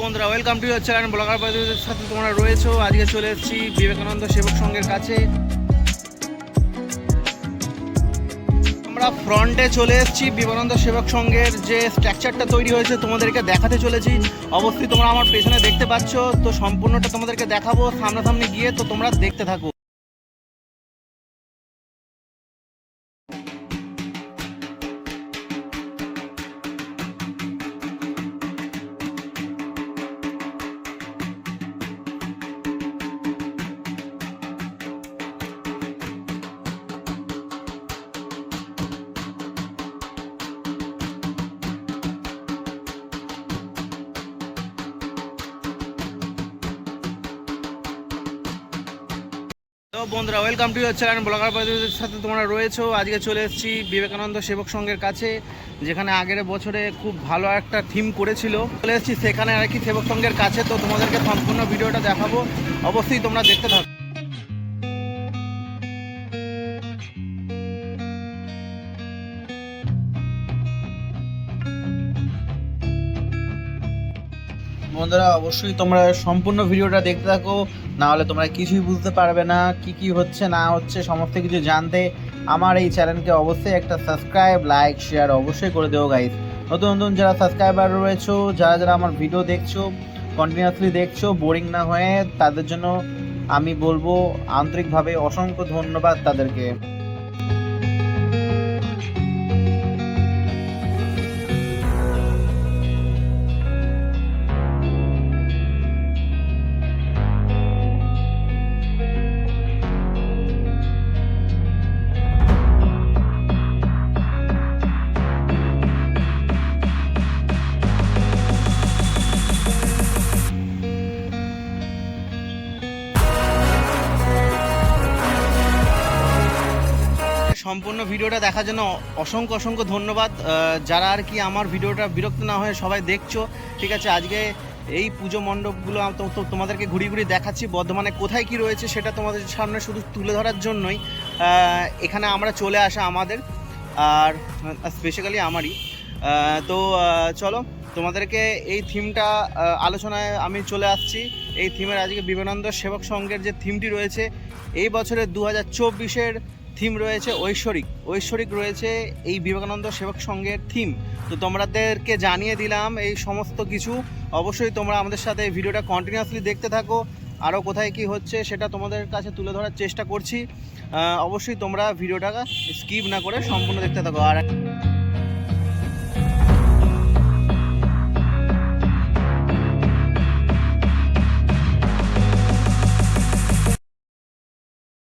বন্ধুরা welcome to your channel blogger বাদুদের সাথে তোমরা রয়েছো। আজকে চলে এসেছি বিবেকানন্দ সেবক সংঘের কাছে। আমরা ফ্রন্টে চলে এসেছি বিবেকানন্দ সেবক সংঘের যে স্ট্রাকচারটা তৈরি হয়েছে তোমাদেরকে দেখাতে চলেছি। অবশ্যই তোমরা আমার পেছনে দেখতে পাচ্ছ, তো সম্পূর্ণটা তোমাদেরকে দেখাবো। সামনাসামনি গিয়ে তো তোমরা দেখতে থাকো। বন্ধুরা welcome to your channel blogger বাদুদের সাথে তোমরা রয়েছো। আজকে চলে এসেছি বিবেকানন্দ সেবক সংঘের কাছে, যেখানে আগের বছরে খুব ভালো একটা থিম করেছিল। চলে এসেছি সেখানে আর কি সেবক সংঘের কাছে, তো তোমাদেরকে সম্পূর্ণ ভিডিওটা দেখাবো। অবশ্যই তোমরা দেখতে থাকো। বন্ধুরা, অবশ্যই তোমরা সম্পূর্ণ ভিডিওটা দেখতে থাকো না হলে তোমরা কিছুই বুঝতে পারবে না কি কি হচ্ছে, না হচ্ছে, সমস্ত কিছু জানতে আমার এই চ্যানেলকে অবশ্যই একটা সাবস্ক্রাইব, লাইক, শেয়ার অবশ্যই করে দেবো গাইজ নতুন নতুন যারা সাবস্ক্রাইবার রয়েছো, যারা যারা আমার ভিডিও দেখছ কন্টিনিউয়াসলি দেখছ বোরিং না হয়ে, তাদের জন্য আমি বলব আন্তরিকভাবে অসংখ্য ধন্যবাদ তাদেরকে। সম্পূর্ণ ভিডিওটা দেখার জন্য অসংখ্য অসংখ্য ধন্যবাদ। যারা আর কি আমার ভিডিওটা বিরক্ত না হয়ে সবাই দেখছ, ঠিক আছে, আজকে এই পুজো মণ্ডপগুলো তোমাদেরকে ঘুরি ঘুরি দেখাচ্ছি, বর্ধমানে কোথায় কি রয়েছে সেটা তোমাদের সামনে শুধু তুলে ধরার জন্যই। এখানে আমরা চলে আসা আমাদের, আর স্পেশালি আমারই। তো চলো, তোমাদেরকে এই থিমটা আলোচনায় আমি চলে আসছি। এই থিমের আজকে বিবেকানন্দ সেবক সংঘের যে থিমটি রয়েছে, এই বছরের দু হাজার চব্বিশের থিম রয়েছে ঐশ্বরিক। ঐশ্বরিক রয়েছে এই বিবেকানন্দ সেবক সংঘের থিম। তো তোমাদেরকে জানিয়ে দিলাম এই সমস্ত কিছু। অবশ্যই তোমরা আমাদের সাথে ভিডিওটা কন্টিনিউয়াসলি দেখতে থাকো। আরও কোথায় কি হচ্ছে সেটা তোমাদের কাছে তুলে ধরার চেষ্টা করছি। অবশ্যই তোমরা ভিডিওটা স্কিপ না করে সম্পূর্ণ দেখতে থাকো। আর